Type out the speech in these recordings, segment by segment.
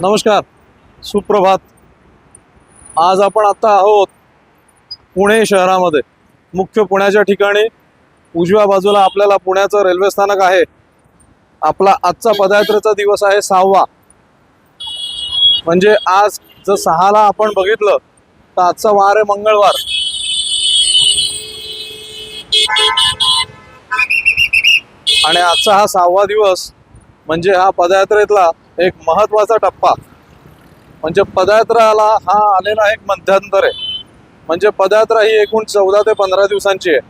नमस्कार. सुप्रभात. आज आपण आता आहोत पुणे शहरामध्ये. मुख्य पुण्याच्या ठिकाणी उजव्या बाजूला आपल्याला पुण्याचं रेल्वे स्थानक आहे. आपला आजचा पदयात्रेचा दिवस आहे सहावा. म्हणजे आज जर सहाला आपण बघितलं तर आजचा वार आहे मंगळवार. आणि आजचा हा सहावा दिवस म्हणजे हा पदयात्रेतला एक महत्त्वाचा टप्पा. म्हणजे पदयात्राला हा आलेला एक मध्यांतर आहे. म्हणजे पदयात्रा ही एकूण चौदा ते पंधरा दिवसांची आहे.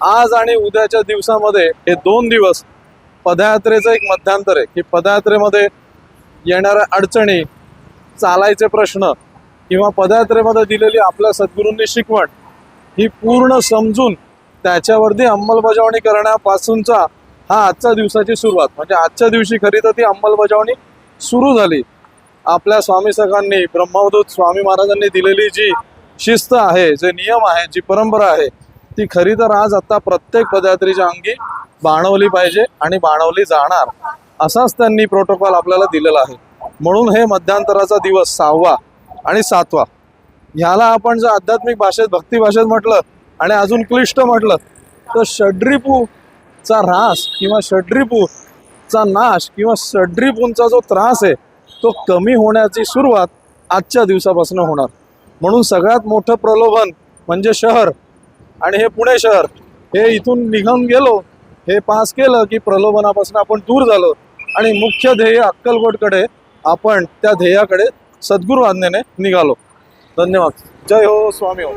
आज आणि उद्याच्या दिवसामध्ये हे दोन दिवस पदयात्रेचं एक मध्यांतर आहे. की पदयात्रेमध्ये येणाऱ्या अडचणी चालायचे प्रश्न किंवा पदयात्रेमध्ये दिलेली आपल्या सद्गुरूंनी शिकवण ही पूर्ण समजून त्याच्यावरती अंमलबजावणी करण्यापासूनचा हा आजच्या दिवसाची सुरुवात. म्हणजे आजच्या दिवशी खरी तर ती अंमलबजावणी सुरू झाली. आपल्या स्वामी सखांनी ब्रह्मवदूत स्वामी महाराजांनी दिलेली जी शिस्त आहे जे नियम आहे जी परंपरा आहे ती खरी तर आज आता प्रत्येक पदयात्रीच्या अंगी बाणवली पाहिजे आणि बाणवली जाणार. असाच त्यांनी प्रोटोकॉल आपल्याला दिलेला आहे. म्हणून हे मध्यांतराचा दिवस सहावा आणि सातवा. ह्याला आपण जर आध्यात्मिक भाषेत भक्ती भाषेत म्हटलं आणि अजून क्लिष्ट म्हटलं तर चा ऱ्हास किंवा षड्रिपूचा नाश किंवा षड्रिपूंचा जो त्रास आहे तो कमी होण्याची सुरुवात आजच्या दिवसापासून होणार. म्हणून सगळ्यात मोठं प्रलोभन म्हणजे शहर आणि हे पुणे शहर. हे इथून निघून गेलो हे पास केलं की प्रलोभनापासून आपण दूर झालो. आणि मुख्य ध्येय अक्कलकोटकडे आपण त्या ध्येयाकडे सद्गुरू आज्ञेने निघालो. धन्यवाद. जय हो स्वामी हो.